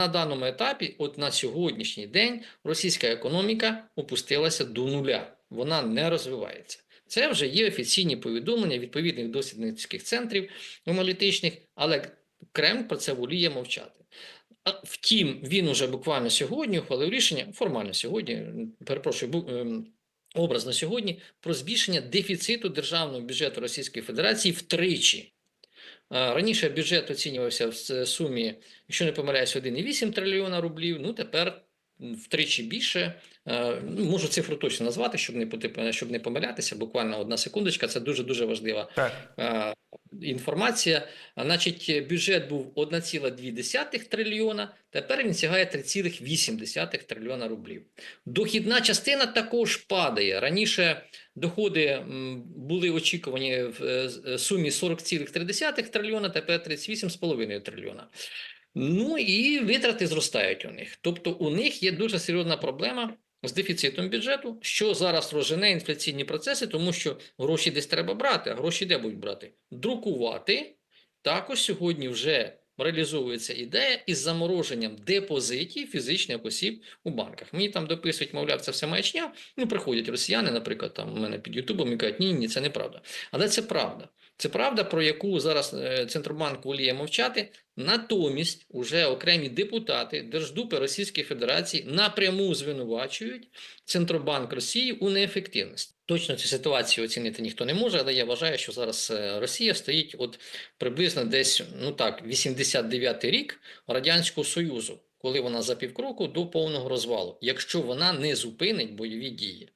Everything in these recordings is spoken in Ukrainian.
На даному етапі, от на сьогоднішній день, російська економіка опустилася до нуля. Вона не розвивається. Це вже є офіційні повідомлення відповідних дослідницьких центрів аналітичних, але Кремль про це воліє мовчати. Втім, він уже буквально сьогодні ухвалив рішення, формально сьогодні, перепрошую, ем, образно сьогодні, про збільшення дефіциту державного бюджету Російської Федерації втричі. Раніше бюджет оцінювався в сумі, якщо не помиляюсь, 1,8 трильйона рублів. Ну тепер втричі більше. Ну, Можу цифру точно назвати, щоб не щоб не помилятися. Буквально одна секундочка. Це дуже дуже важлива Так. Інформація. Значить, бюджет був 1,2 трильйона, тепер він сягає 3,8 трильйона рублів. Дохідна частина також падає. Раніше доходи були очікувані в е, е, сумі 40,3 трильйона, тепер 38,5 трильйона. Ну і витрати зростають у них. Тобто у них є дуже серйозна проблема з дефіцитом бюджету, що зараз розжене інфляційні процеси, тому що гроші десь треба брати. А гроші де будуть брати? Друкувати. Також сьогодні вже реалізовується ідея із замороженням депозитів фізичних осіб у банках. Мені там дописують, мовляв, це все маячня. Ну, приходять росіяни, наприклад, там у мене під Ютубом і кажуть, ні, ні, це неправда. Але це правда. Це правда, про яку зараз е, Центробанк воліє мовчати. Натомість уже окремі депутати Держдупи Російської Федерації напряму звинувачують Центробанк Росії у неефективності. Точно цю ситуацію оцінити ніхто не може, але я вважаю, що зараз е, Росія стоїть от приблизно десь, ну так, 89-й рік Радянського Союзу, коли вона за півкроку до повного розвалу, якщо вона не зупинить бойові дії.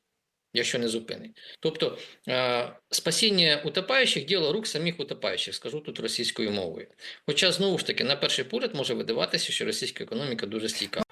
Якщо не зупинить. Тобто е, спасіння утопаючих діло рук самих утопаючих, скажу тут російською мовою. Хоча, знову ж таки, на перший погляд може видаватися, що російська економіка дуже стійка.